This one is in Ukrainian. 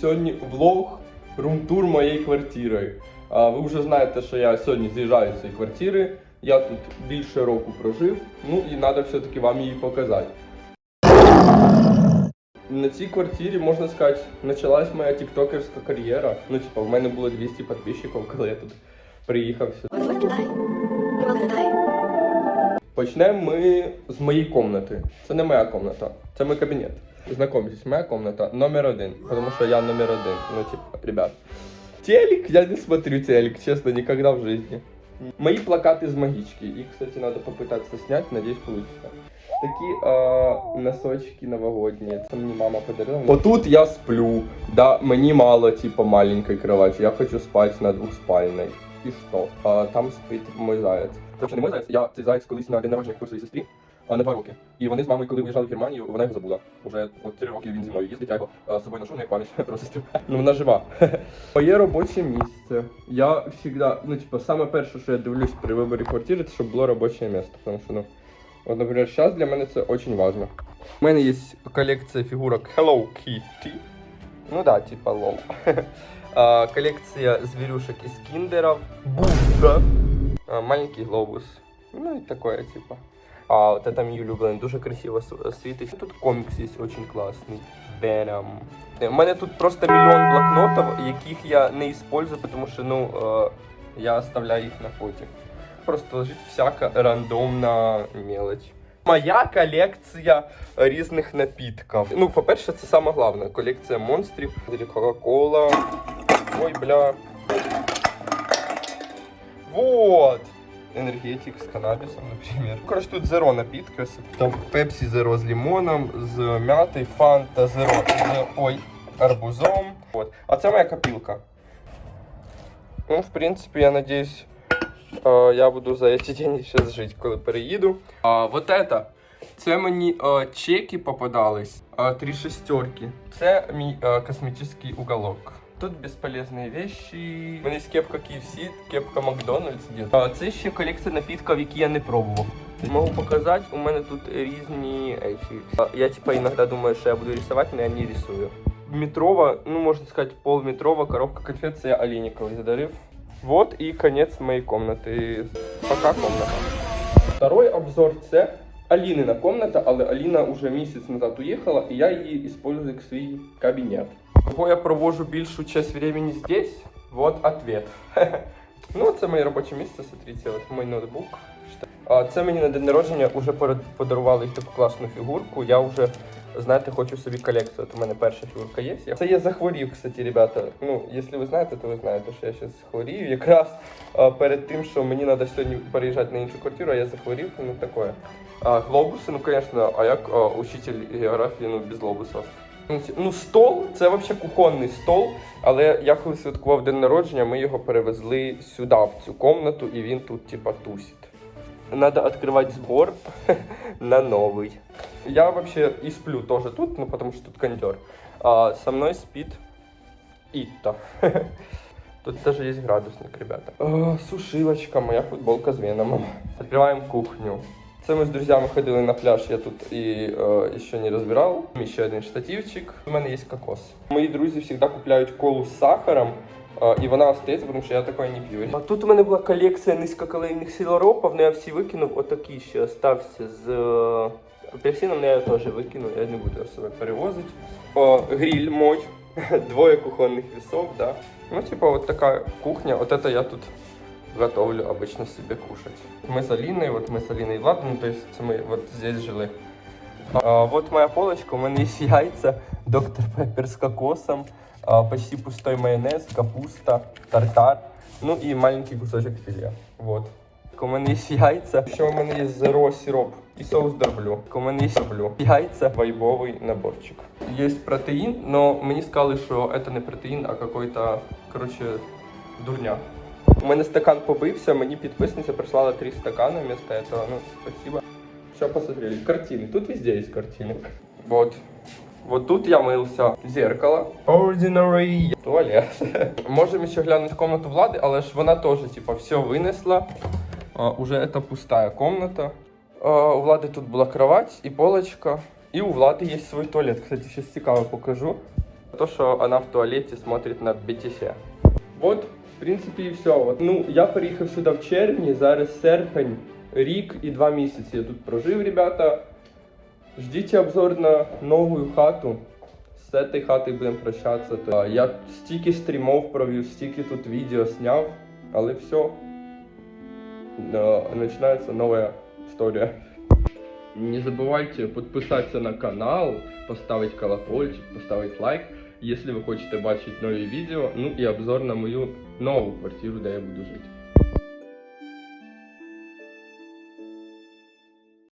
сьогодні влог рум-тур моєї квартири. А, ви вже знаєте, що я сьогодні з'їжджаю з цієї квартири. Я тут більше року прожив, ну і треба все-таки вам її показати. На цій квартирі, можна сказати, почалась моя тіктокерська кар'єра. Ну, типа, в мене було 200 підписчиків, коли я тут приїхав сюди. Почнемо ми з моєї кімнати. Це не моя кімната, це мій кабінет. Знакомьтесь, моя комната номер один, потому что я номер один. Ну, типа, ребят. Телек, я не смотрю телек, честно, никогда в жизни. Мои плакаты из магички. Их, кстати, надо попытаться снять, надеюсь, получится. Такие э, носочки новогодние. Это мне мама подарила. Вот тут я сплю. Да, мне мало, типа, маленькой кровати. Я хочу спать на двухспальной. І що? А, там спить мой заяць. Це вже не мой заяць, я цей заяць колись на день народження купив своїй сестрі а, на два роки. І вони з мамою, коли виїжджали в Германію, вона його забула. Уже от три роки він зі мною їздить, я його а, з собою ношу, як пам'ять про сестру. Ну вона жива. Моє робоче місце. Я завжди, ну типу, саме перше, що я дивлюсь при виборі квартири, це щоб було робоче місце. Тому що, ну, от, наприклад, зараз для мене це дуже важливо. У мене є колекція фігурок Hello Kitty. Ну да, типа лол. А, коллекция зверюшек из киндеров. Будда. Маленький глобус. Ну и такое типа. А вот это мій улюблений, дуже красиво світить. Тут комікс є очень класний. Venom. У мене тут просто мільйон блокнотів, яких я не использую, тому що ну, е, я оставляю їх на фоті. Просто лежить всяка рандомна мелочь. Моя колекція різних напітків. Ну, по-перше, це саме головне. Колекція монстрів. Кока-кола. Ой, бля. Энергетик с каннабисом, например. Короче, тут зеро напитки. Там пепсі зеро з лимоном, з м'ятою, фанта зеро з ой, арбузом. Вот. А це моя копілка. Ну, в принципі, я надіюсь, е, я буду за ці деньги зараз жити, коли переїду. А, вот это. Це мені е, чеки попадались. Е, три шестерки. Це мій е, космічний уголок. Тут безполезні вещи. У мене є кепка KFC, кепка Макдональдс. А, це ще колекція напитків, які я не пробував. Можу показати, у мене тут різні. А, Я типа іноді думаю, що я буду рисувати, але я не рисую. Метрова, ну можна сказати, полметрова коробка конфет це я Олейниковой задарив. Вот и конец моей комнаты. Пока комната. Второй обзор це Алінина комната, але Аліна вже місяць назад уїхала, і я її использую як свій кабінет. Кого я провожу більшу часть времени здесь? Вот ответ. ну, це моє робоче місце, смотрите, от мій ноутбук. Це мені на день народження вже подарували таку класну фігурку. Я вже, знаєте, хочу собі колекцію. От у мене перша фігурка є. Це я захворів, кстати, ребята. Ну, якщо ви знаєте, то ви знаєте, що я зараз хворію. Якраз перед тим, що мені треба сьогодні переїжджати на іншу квартиру, а я захворів, ну таке. Глобуси, ну, конечно, а як учитель географії, ну, без глобусів. Ну, ці- Ну, стол це взагалі кухонний стол, але я коли святкував день народження, ми його перевезли сюди, в цю комнату, і він тут, типа, тусить. Надо открывать сбор на новый. Я вообще и сплю тоже тут, ну потому что тут кондер. А со мной спит Итта. Тут даже есть градусник, ребята. А, сушилочка, моя футболка с Веномом. Открываем кухню. Це ми з друзями ходили на пляж, я тут і е, ще не розбирав. Ще один штативчик. У мене є кокос. Мої друзі завжди купляють колу з сахаром, е, і вона остається, тому що я такої не п'ю. А тут у мене була колекція низькокалорійних сироропів, але я всі викинув. Отакий ще остався з е, апельсином, але я теж викинув, я не буду себе перевозити. О, гриль мой, двоє кухонних весов, да. Ну, типа, вот такая кухня. Вот это я тут готовлю обычно себе кушать. Мы с Алиной, вот мы с Алиной и Владом, ну, то есть это мы вот здесь жили. А, вот моя полочка, у меня есть яйца, доктор Пеппер с кокосом, а, почти пустой майонез, капуста, тартар, ну и маленький кусочек филе. Вот. У мене є яйця, ще у мене є зеро сироп і соус дроблю. У мене є дроблю. Яйця, вайбовий наборчик. Є протеїн, але мені сказали, що це не протеїн, а какой-то, короче, дурня. У мене стакан побився, мені підписниця прислала три стакана вместо этого. Ну, спасибо. Что посмотрели? Картины. Тут везде есть картины. Вот. Вот тут я мылся. Зеркало. Ordinary. Туалет. Можемо ще глянути комнату Влади, але ж вона теж, типа, все винесла. А, уже это пустая комната. А, у Влады тут была кровать и полочка. И у Влады есть свой туалет. Кстати, сейчас цікаво покажу. То, що вона в туалеті смотрить на BTS. От, в принципі, і все. От, ну, я переїхав сюди в червні, зараз серпень, рік і два місяці я тут прожив, ребята. Ждіть обзор на нову хату. З цієї хати будемо прощатися. То, Я стільки стрімов провів, стільки тут відео зняв, але все. Починається нова історія. Не забывайте подписаться на канал, поставить колокольчик, поставить лайк, если вы хочете бачить нові відео, ну і обзор на мою нову квартиру, де я буду жити.